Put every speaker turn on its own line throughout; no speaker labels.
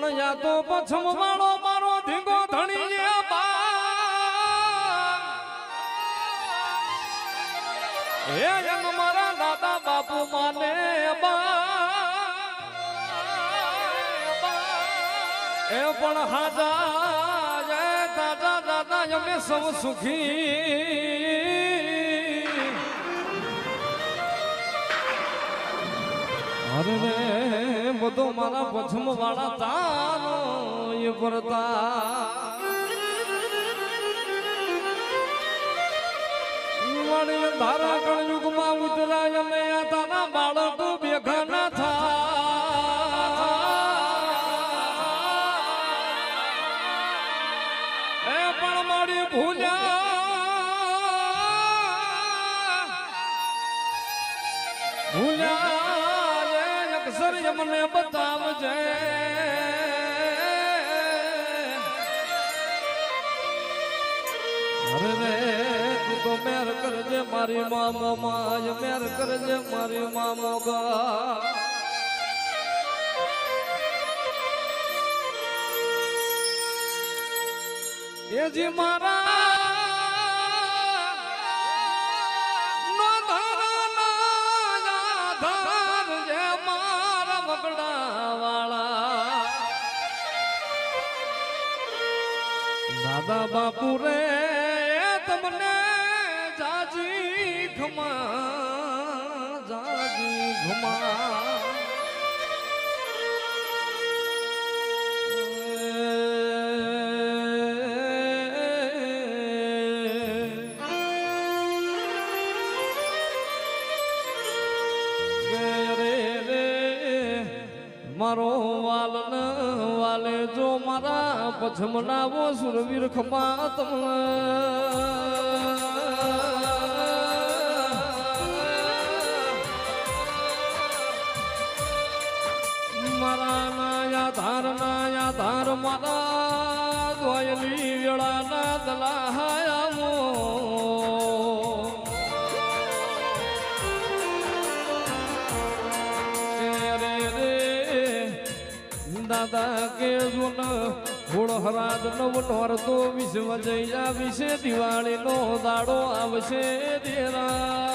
પણ યા તો પછમ વાળો મારો ધીંગો ધણી હે જન મારા દાદા બાપુ માને એ પણ હાજા દાદા દાદા, અમે સૌ સુખી. અરે રે, બધો મારા પછમ વાળા તારો એ પરતા ધારા કળયુગમાં ઉતરાય આ તારા બાળકો મારી મામો માય મેર કરજે મારી મામો ગા એજી મારા દાદા બાપુ રે તમને ખમા રે રે મારો વાલ ન વાલે જો મારા પછમનાવો સુરવીર ખમા તમને મારા ગોયલી વેળાના રે દાદા કે જોન હોળ હરાજ નવ નોર તો વિશ્વ જૈયા વિશે દિવાળી નો દાડો આવશે દેરા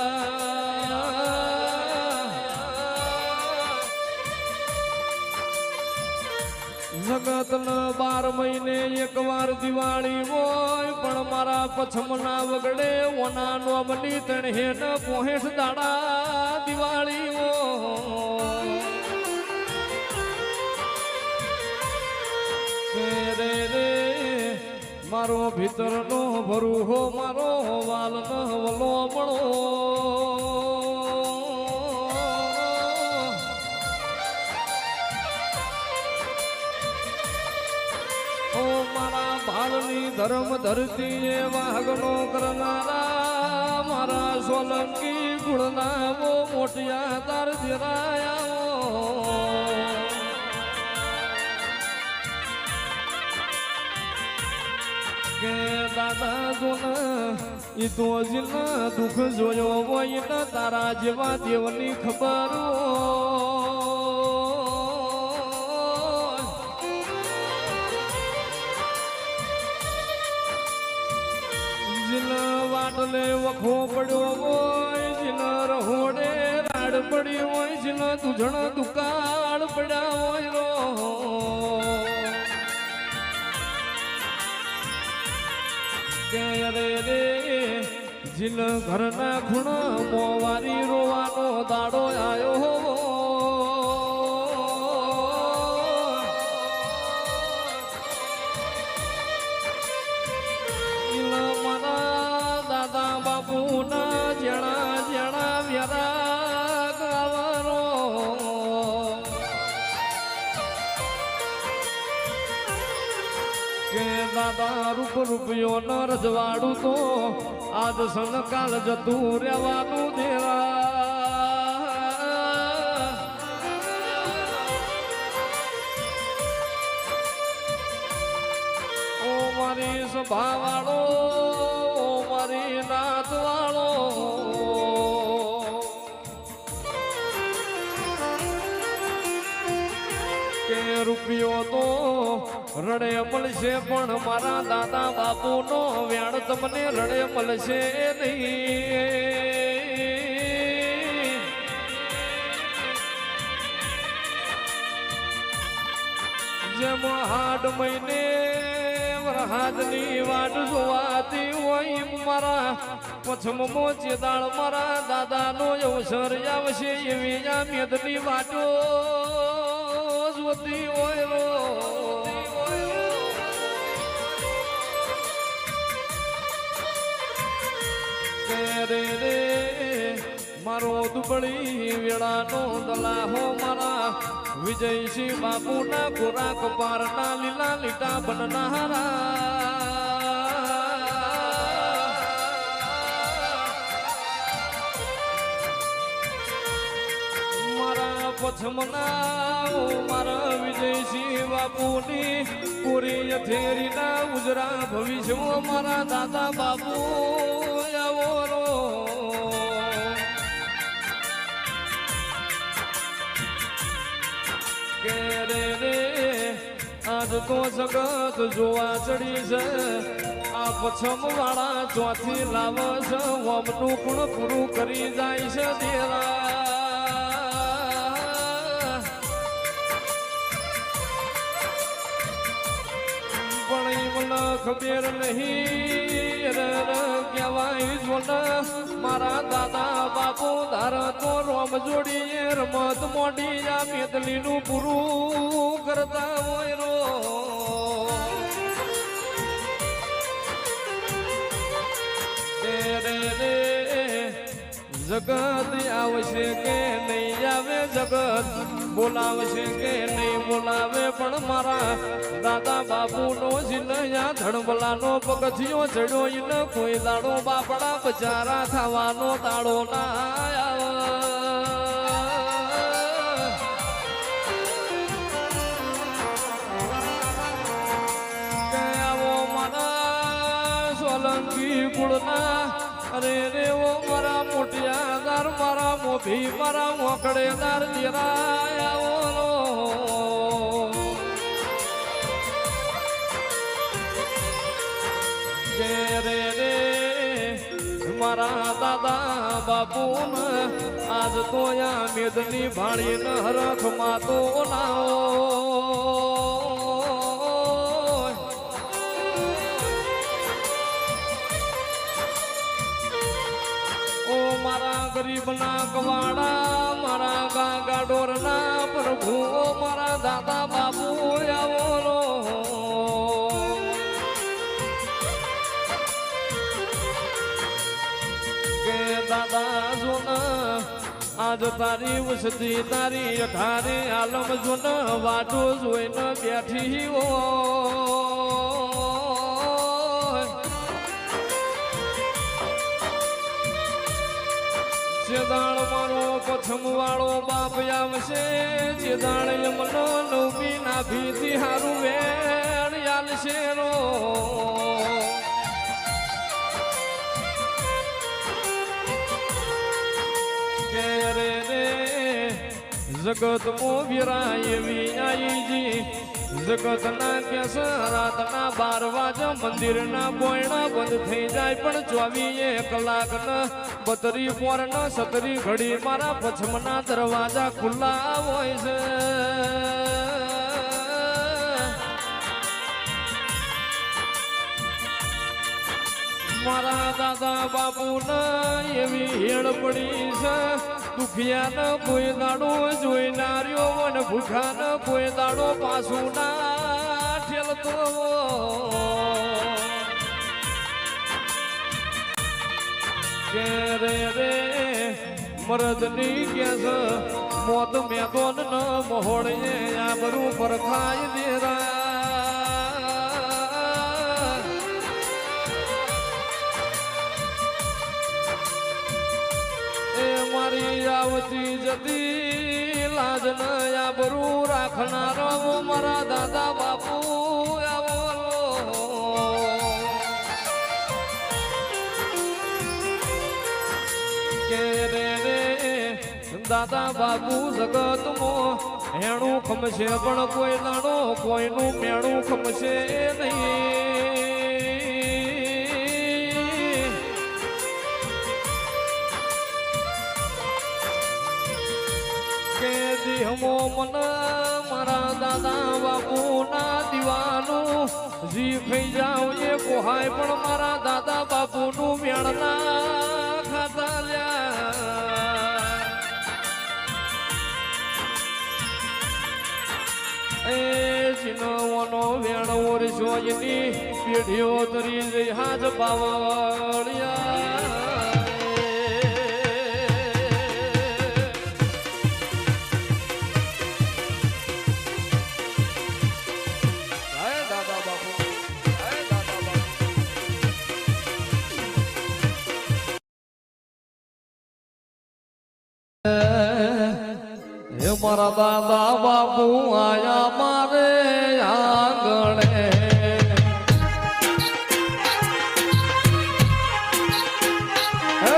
જગત બાર મહિને એક વાર દિવાળી હોય, પણ મારા પછમના વગડે ઓના નો બની તણ હેન પોહેઠ દાડા દિવાળી કે રે રે મારો ભીતરનો ભરૂહો, મારો વાલ ન વલો મળો ધર્મ ધરતી વાઘનો કરનારા, મારા સોલંકી ગુણનાવો મોટિયા તાર ધીરાયા કે દાદા જોના એ તો જીન દુઃખ જોયો હોય તારા જેવા દેવની ખબર. હોય વાટલે વખો પડ્યો હોય જીન રહોડે રાડ પડી હોય, જીન દુધણ દુકાળ પડ્યા હોય રો. રે રે જીન ઘરના ખૂણા મોવારી રોવાનો દાડો આયો કે દાદા રૂપ રૂપિયો રજવાડું તો આજ સન કાલ જતું રહેવાનું દેરા. ઓ મારી સભા વાળો મારી નાત વાળો. કે રૂપિયો તો રડે મળશે પણ મારા દાદા બાપુનો વ્યાણ તમને રડે મળશે નહીં. જેમ હાડ મહિને વરહાદની વાટ જોવાતી હોય મારા પછમ મોચે દાળ મારા દાદાનો અવસર આવશે એવી આ વાટો જોતી હોય રો રે, મારો દુબળી વેળાનો દલાહો મારા. વિજયસિંહ બાપુના ખોરાક પારના લીલા લીટા બનનારા. પછમનાઓ પછમના મારા વિજયસિંહ બાપુની પૂરી અથેરીના ઉજરા ભવિષ્ય મારા દાદા બાપુ. તો જગત જોવા ચડી છે. આ પછમ વાળા ચોથી લાવ છે. વમનું પણ પૂરું કરી જાય છે દેરા પણ એમ ખબર નહીં. કહેવાય જ મને. મારા દાદા બાપુ ધારા તો રોમ જોડીએ રમત મોડી આ મેદલીનું પૂરું કરતા હોય રે. જગત આવશે કે નહીં આવે જગત? બોલાવશે કે નહીં બોલાવે, પણ મારા દાદા બાપુનો જીનયા ધણબલાનો પગથિયો ચડ્યો ઈને કોઈ દાડો બાપડા બચારા થવાનો દાડો ના આવ્યો સોલંકી કુળના અરે રે ઓ મારા મોટિયાદાર મારા મોભી, મારા મોકળેદાર જેરા આવો રો. રે, મારા દાદા બાપુ આજ તો યા મેદની ભાણી ન હરખ માતો લાવો ગરીબના કવાડા, મારા ગાગા ડોરના પ્રભુ મારા દાદા બાપુ આવો કે દાદા જોન, આજ તારી ઉસતી તારી અઠારે આલમ જોન, વાટો જોઈને બેઠી હોય મારો પથમ વાળો બાપ આવશે જેદાળ યમનો નવમી ના ભીતી હારું વેણ યાલશે રે. જગત મો વિરાય એવી આઈજી જગત ના કેસ, રાતના બાર વાગે મંદિરના બોયણા બંધ થઈ જાય. પણ ચોવીએ કલાક ના બતરી પોર ના સતરી ઘડી મારા પછમના દરવાજા ખુલ્લા હોય છે. મારા દાદા બાપુ એવી હેળ પડી છે. દુખિયા ન કોઈ દાડો જોઈ નાર્યો અને ભૂખા ન કોઈ દાડો પાછું ના ઠેલતો કે રે રે, મરદની કે છે મોત મેદોન ન મહોળે આબરું પરખાય દેરા. આવતી જતી લાજ ન આબરું રાખનારો મારા દાદા બાપુ દાદા બાપુ જગત મો હેણું ખમશે, પણ કોઈ દાણો કોઈનું મેણું ખમશે નહીં. દેહમો મન મારા દાદા બાપુના દીવાનું. જી ખાઈ જાવ એ કોહાય પણ મારા દાદા બાપુનું મેળના ખાતા લ્યા. એ જીનવાનો વેણ જોઈની પેઢીઓ તરી જઈ હાથ બાવળિયા. મારા દાદા બાપુ આયા મારે આંગણે. હે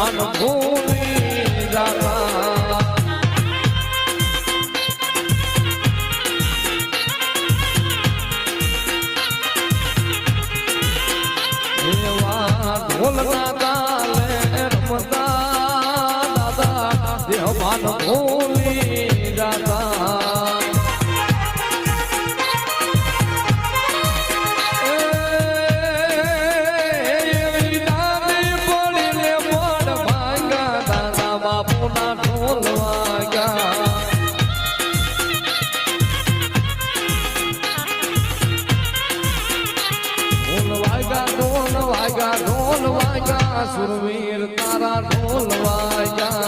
દેવાન ભૂલી સુરવીર તારા ઢોલવાયા.